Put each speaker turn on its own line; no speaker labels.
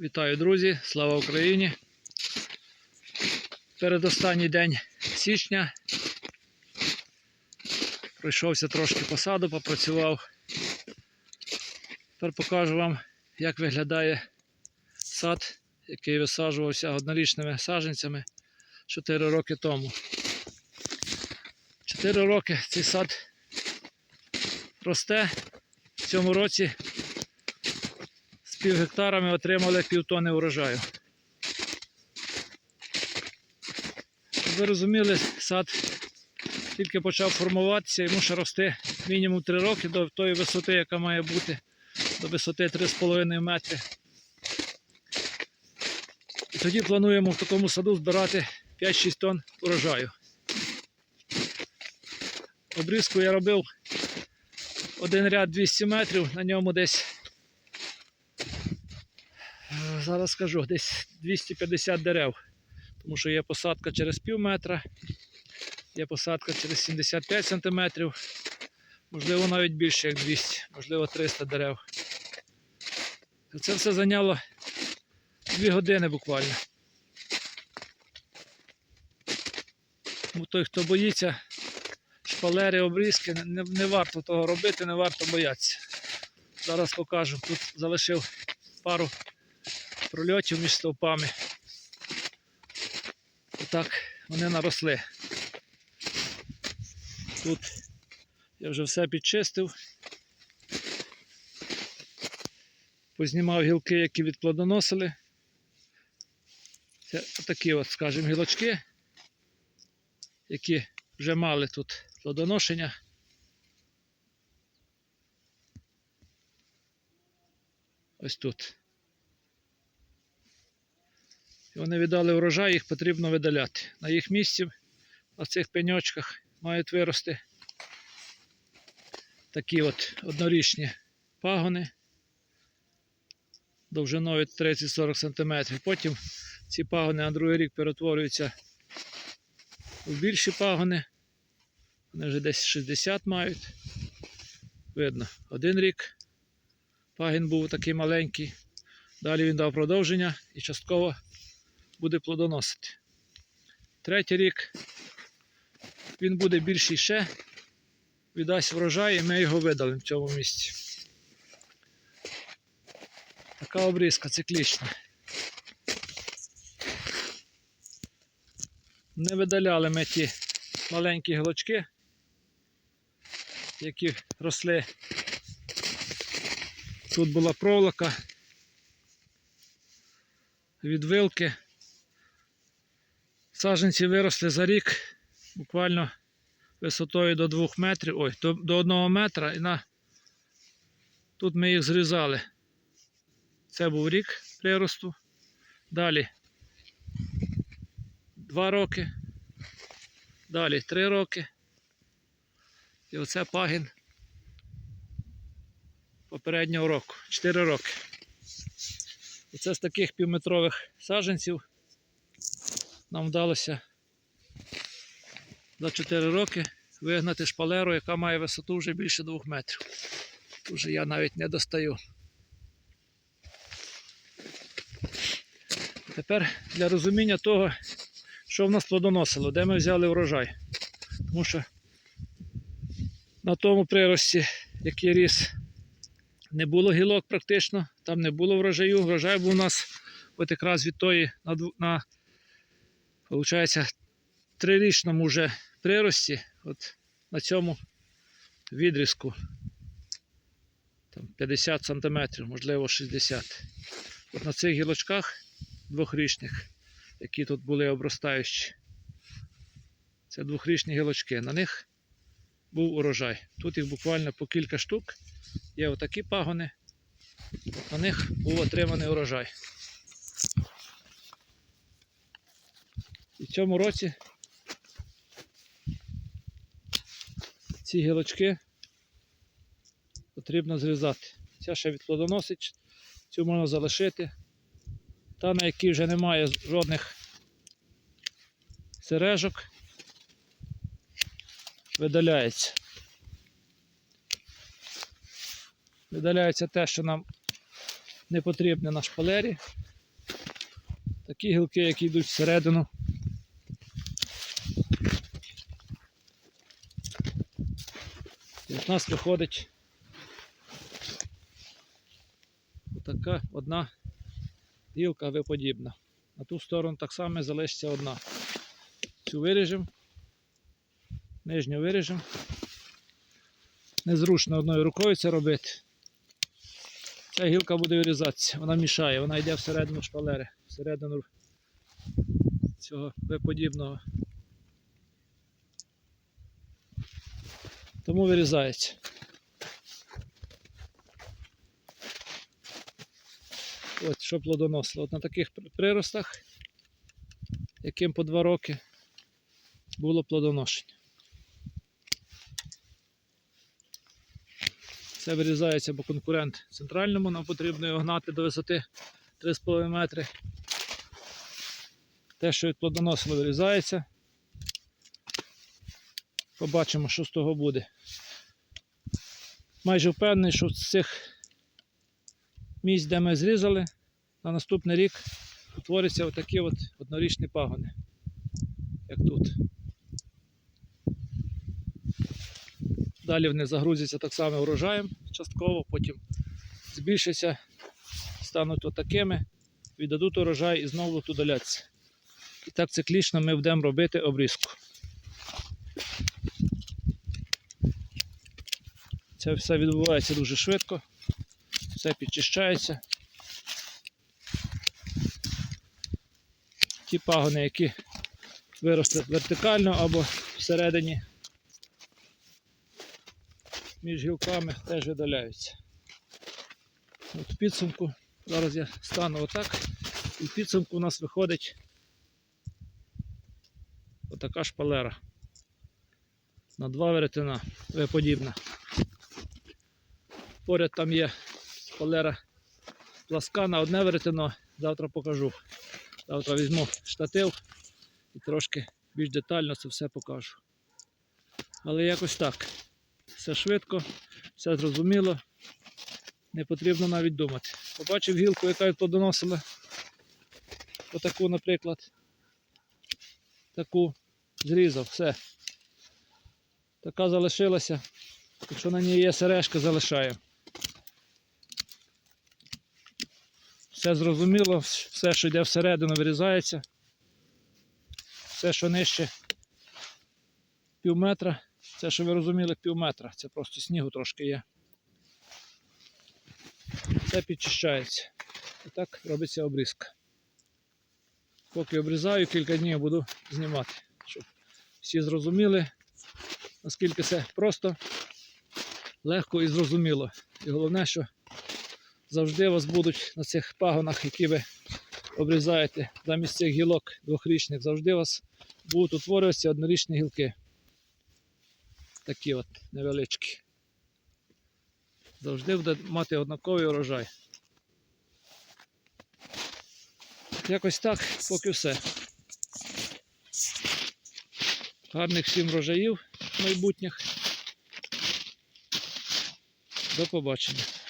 Вітаю, друзі! Слава Україні! Передостанній день січня. Пройшовся трошки по саду, попрацював. Тепер покажу вам, як виглядає сад, який висаджувався однорічними саджанцями 4 роки тому. 4 роки цей сад росте. В цьому році пів гектара ми отримали півтони урожаю. Ви розуміли, сад тільки почав формуватися, йому ще рости мінімум 3 роки до тої висоти, яка має бути, до висоти 3,5 метри. І тоді плануємо в такому саду збирати 5-6 тонн урожаю. Обрізку я робив один ряд 200 метрів, на ньому десь Зараз скажу, десь 250 дерев. Тому що є посадка через пів метра, є посадка через 75 сантиметрів, можливо навіть більше, як 200, можливо 300 дерев. Це все зайняло 2 години буквально. Тому той, хто боїться шпалери, обрізки, не, не варто того робити, не варто боятися. Зараз покажу. Тут залишив пару прольотів між стовпами. Отак вони наросли. Тут я вже все підчистив. Познімав гілки, які відплодоносили. Це такі от, скажімо, гілочки, які вже мали тут плодоношення. Ось тут. І вони віддали врожай, їх потрібно видаляти. На їх місці, на цих пеньочках, мають вирости такі от однорічні пагони довжиною 30-40 см. Потім ці пагони на другий рік перетворюються в більші пагони. Вони вже десь 60 мають. Видно, один рік пагін був такий маленький. Далі він дав продовження і частково буде плодоносити. Третій рік він буде більший ще, віддасть врожай і ми його видалимо в цьому місці. Така обрізка циклічна. Не видаляли ми ті маленькі гілочки, які росли. Тут була проволока від вилки. Саджанці виросли за рік, буквально висотою до 2 метрів, ой, до, до 1 метра. І на... тут ми їх зрізали. Це був рік приросту. Далі 2 роки. Далі 3 роки. І оце пагін попереднього року. 4 роки. Оце з таких півметрових саджанців нам вдалося за 4 роки вигнати шпалеру, яка має висоту вже більше 2 метрів. Тут вже я навіть не достаю. Тепер для розуміння того, що в нас плодоносило, де ми взяли врожай. Тому що на тому прирості, який ріс, не було гілок практично, там не було врожаю. Врожай був у нас от якраз від тої на, Получається, трирічному вже прирості, от на цьому відрізку там 50 см, можливо 60 От на цих гілочках двохрічних, які тут були обростаючі, це двохрічні гілочки. На них був урожай. Тут їх буквально по кілька штук. Є отакі пагони, на них був отриманий урожай. І в цьому році ці гілочки потрібно зрізати. Ця ще відплодоносить, цю можна залишити. Та, на якій вже немає жодних сережок, видаляється. Видаляється те, що нам не потрібне на шпалері. Такі гілки, які йдуть всередину. У нас виходить така одна гілка виподібна. На ту сторону так само залишиться одна. Цю виріжемо, нижню виріжемо. Незручно одною рукою це робити. Ця гілка буде вирізатися, вона мішає, вона йде всередину шпалери, всередину цього виподібного. Тому вирізається. От що плодоносило. От на таких приростах, яким по два роки було плодоношення. Це вирізається, бо конкурент центральному, нам потрібно його гнати до висоти 3,5 метри. Те, що від плодоносило вирізається. Побачимо, що з того буде. Майже впевнений, що з цих місць, де ми зрізали, на наступний рік утворяться отакі от однорічні пагони, як тут. Далі вони загрузяться так само врожаєм частково, потім збільшаться, стануть отакими, віддадуть урожай і знову тут доляться. І так циклічно ми будемо робити обрізку. Це все відбувається дуже швидко, все підчищається. Ті пагони, які виростуть вертикально або всередині між гілками теж видаляються. От в підсумку, зараз я стану отак, і в підсумку у нас виходить отака шпалера. На два веретена виподібна. Поряд там є шпалера пласка на одне веретено, завтра покажу. Завтра візьму штатив і трошки більш детально це все покажу. Але якось так. Все швидко, все зрозуміло. Не потрібно навіть думати. Побачив гілку, яка плодоносила. Отаку, наприклад. Таку зрізав, все. Така залишилася. Якщо на ній є сережка, залишаємо. Все зрозуміло, все, що йде всередину, вирізається. Все, що нижче пів метра. Це, що ви розуміли, пів метра. Це просто снігу трошки є. Це підчищається. І так робиться обрізка. Поки обрізаю, кілька днів буду знімати, щоб всі зрозуміли, наскільки це просто, легко і зрозуміло. І головне, що завжди у вас будуть на цих пагонах, які ви обрізаєте замість цих гілок двохрічних, завжди у вас будуть утворюватися однорічні гілки. Такі от невеличкі. Завжди буде мати однаковий урожай. Якось так, поки все. Гарних всім врожаїв майбутніх. До побачення.